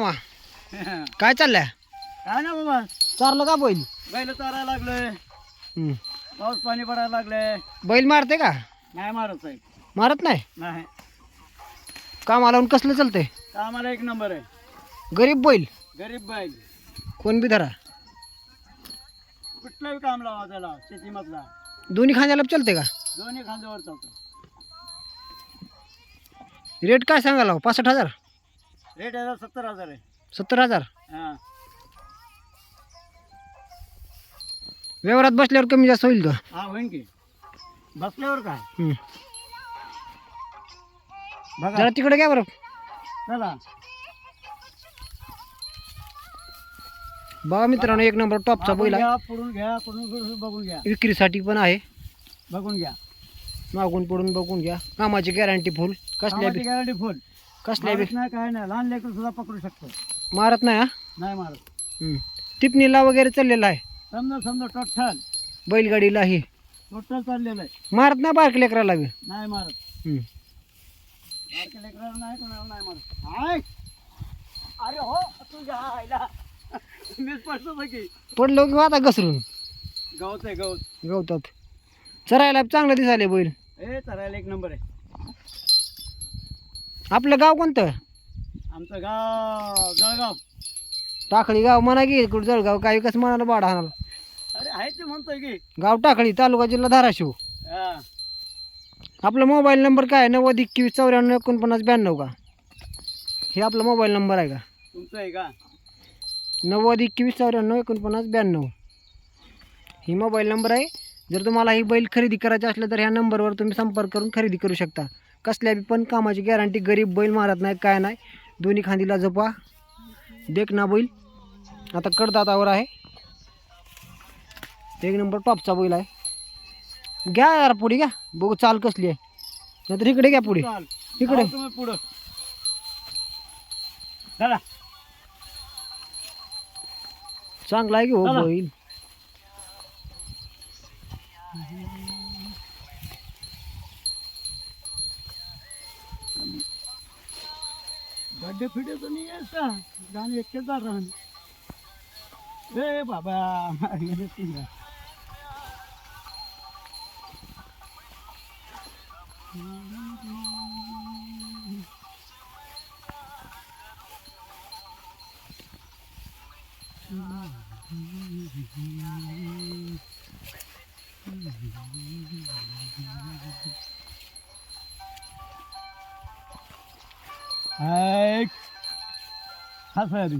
मामा काय चाललंय? काय ना बाबा. चारलं का बैल? बैल चारायला लागलोय. हम्म. पाऊस पाणी पडायला लागलंय. बैल मारते का? नाही मारत आहे. मारत नाही? नाही. कामाला लावून कसलं चालतंय? आम्हाला एक नंबर आहे. गरीब बैल? गरीब बैल. कोण बी धरा. कुठलाही काम लावा त्याला शेतीमधला. दोन्ही खांद्याला चालते का? दोन्ही खांद्यावर चालतो रेट काय सांगायला पासष्ट हजार? रेट याचा सत्तर हजार आहे. सत्तर हजार? हां. व्यवहारात बसल्यावर कमी जास्त होईल का? हा होईन की. बसल्यावर काय? हम्म. बघा. जरा तिकडे घ्या बरं. चला. बघा मित्रांनो एक नंबर टॉपचा बैल आहे. घ्या पुढून घ्या पुढून बघून घ्या. विक्रीसाठी पण आहे. बघून घ्या. मागून पडून बघून घ्या. कामाची गॅरंटी फुल कसल्या बी गॅरंटी फुल कसल्या बी? मारत नाही काय नाही. लहान लेकरू सुद्धा पकडू शकतो. मारत नाही हा? नाही मारत. हम्म. टिपणीला वगैरे चाललेला आहे? समजा समजा टोटल. बैलगाडीला ही? टोटल चाललेलं आहे. मारत नाही बारक लेकराला बी? नाही मारत. हम्म. बारक्या लेकराला नाही कोणाला नाही मारत. हाय अरे हो तुझ्या आईला. मीच पडतो की. पडलो किंवा आता घसरून. गवत आहे गवत. गवतात. चरायला चांगलं दिसायले बैल. ए चरायला एक नंबर आहे. आपलं गाव कोणतं? आमचं गाव जळगाव. टाकळी गाव म्हणा की कुठं जळगाव काय कसं म्हणाला बाडा हाणाला. अरे आहे ते म्हणतोय की. गाव टाकळी तालुका जिल्हा धाराशिव. हा. आपला मोबाईल नंबर काय आहे? नव्वद एकवीस चौऱ्याण्णव एकोणपन्नास ब्याण्णव का? हे आपला मोबाईल नंबर आहे का? तुमचं आहे का? नव्वद एकवीस चौऱ्याण्णव एकोणपन्नास ब्याण्णव. ही मोबाईल नंबर आहे. जर तुम्हाला ही बैल खरेदी करायची असलं तर ह्या नंबरवर तुम्ही संपर्क करून खरेदी करू शकता. कसल्या बी पण कामाची गॅरंटी गरीब बैल मारत नाही काय नाही. दोन्ही खांदीला जपा. देख ना बैल. आता कडदातावर आहे. एक नंबर टॉपचा बैल आहे. घ्या यार पुढे घ्या. बघू चाल कसली आहे. नाहीतर इकडे घ्या पुढे. इकडे. पुढं. चांगला आहे की हो. बैल. खड्डे फिडे तर नाही आहेत का गाणे एकटे जात राहण ए बाबा गेले तीन गा. हाय. हा सर